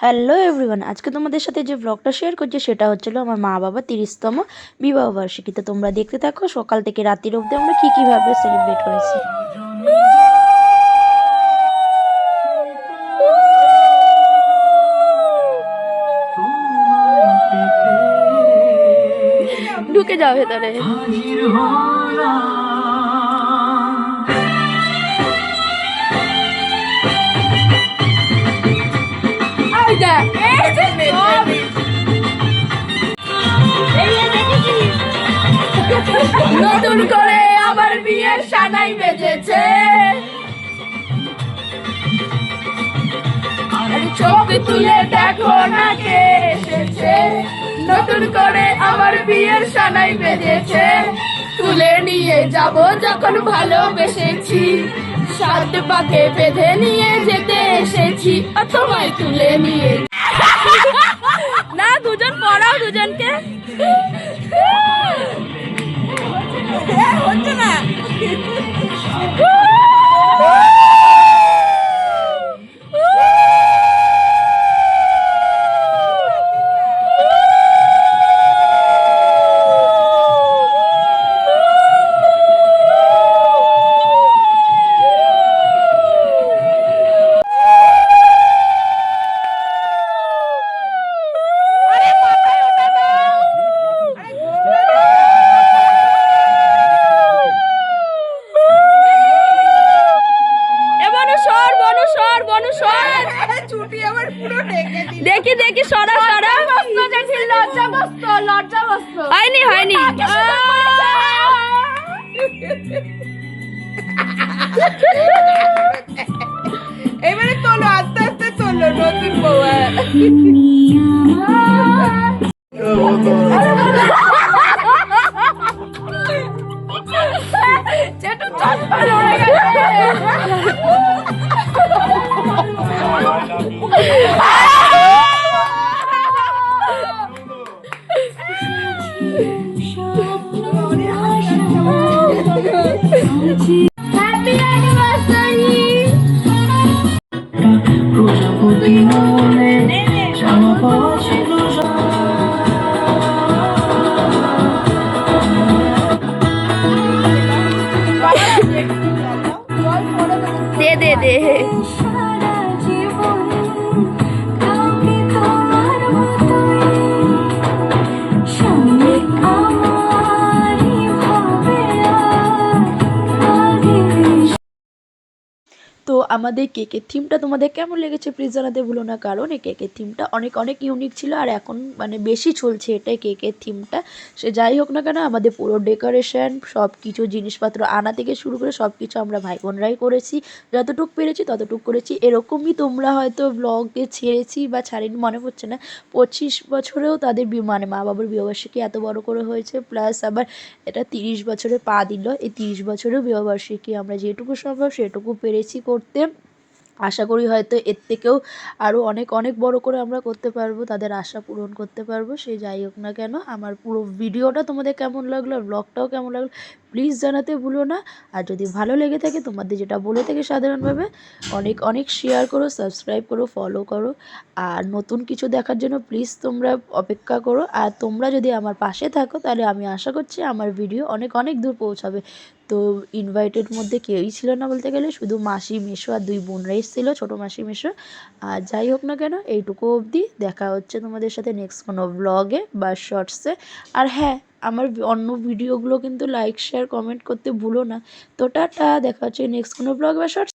Hello everyone আজকে তোমাদের সাথে যে ব্লগটা শেয়ার করছি সেটা হচ্ছিল আমার মা বাবা তিরিশতম বিবাহবার্ষিকী তো তোমরা দেখতে থাকো সকাল থেকে রাত্রির অবধি আমরা কী কীভাবে সেলিব্রেট করেছি। ঢুকে যাও ভেতরে। করে আবার বিয়ের সানাই বেজেছে চোখ তুলে দেখো না কে এসেছে। নতুন করে আমার বিয়ের সানাই বেজেছে তুলে নিয়ে যাব যখন ভালোবেসেছি। সাত পাকে বেঁধে নিয়ে যেতে এসেছি। তোমায় তুলে নিয়ে না, দুজন পড়াও দুজনকে। সর বনু সর ছুটি আমার পুরো ঢেকে দিল। দেখি দেখি সরা সরা। হয়নি হয়নি। এবারে তোলো আস্তে আস্তে তোলো নতুন বউ। মনে চাওয়া পাওয়া ছিল দে দে দে আমাদের কেকের থিমটা তোমাদের কেমন লেগেছে প্লিজ জানাতে ভুলো না। কারণ এই কেকের থিমটা অনেক অনেক ইউনিক ছিল আর এখন মানে বেশি চলছে এটাই কেকের থিমটা সে যাই হোক না কেন, আমাদের পুরো ডেকোরেশন সব কিছু জিনিসপত্র আনা থেকে শুরু করে সব কিছু আমরা ভাই বোনরাই করেছি। যতটুকু পেরেছি ততটুকু করেছি। এরকমই তোমরা হয়তো ব্লগে ছেড়েছি বা ছাড়িনি, মনে পড়ছে না। পঁচিশ বছরেও তাদের মানে মা বাবার বিবাহবার্ষিকী এত বড় করে হয়েছে। প্লাস আবার এটা তিরিশ বছরে পা দিল। এই তিরিশ বছরেও বিবাহবার্ষিকী আমরা যেটুকু সম্ভব সেটুকু পেরেছি করতে। আশা করি হয়তো এর থেকেও আরও অনেক অনেক বড় করে আমরা করতে পারব, তাদের আশা পূরণ করতে পারব। সে যাই হোক না কেন, আমার পুরো ভিডিওটা তোমাদের কেমন লাগল ব্লগটাও কেমন লাগল প্লিজ জানাতে ভুলো না। আর যদি ভালো লেগে থাকে, তোমাদের যেটা বলে থাকে সাধারণভাবে, অনেক অনেক শেয়ার করো সাবস্ক্রাইব করো ফলো করো। আর নতুন কিছু দেখার জন্য প্লিজ তোমরা অপেক্ষা করো। আর তোমরা যদি আমার পাশে থাকো, তাহলে আমি আশা করছি আমার ভিডিও অনেক অনেক দূর পৌঁছাবে। তো ইনভাইটেড মধ্যে কেউই ছিল না বলতে গেলে, শুধু মাসি, মেশো আর দুই বোনরা এসেছিল ছোটো মাসি, মেশো। আর যাই হোক না কেন, এইটুকু অবধি দেখা হচ্ছে তোমাদের সাথে নেক্সট কোনো ব্লগে বা শর্টসে আর হ্যাঁ আমার অন্য ভিডিওগুলো কিন্তু লাইক শেয়ার কমেন্ট করতে ভুলো না। তো টাটা, দেখা হচ্ছে নেক্সট কোনো ব্লগ বা শর্টস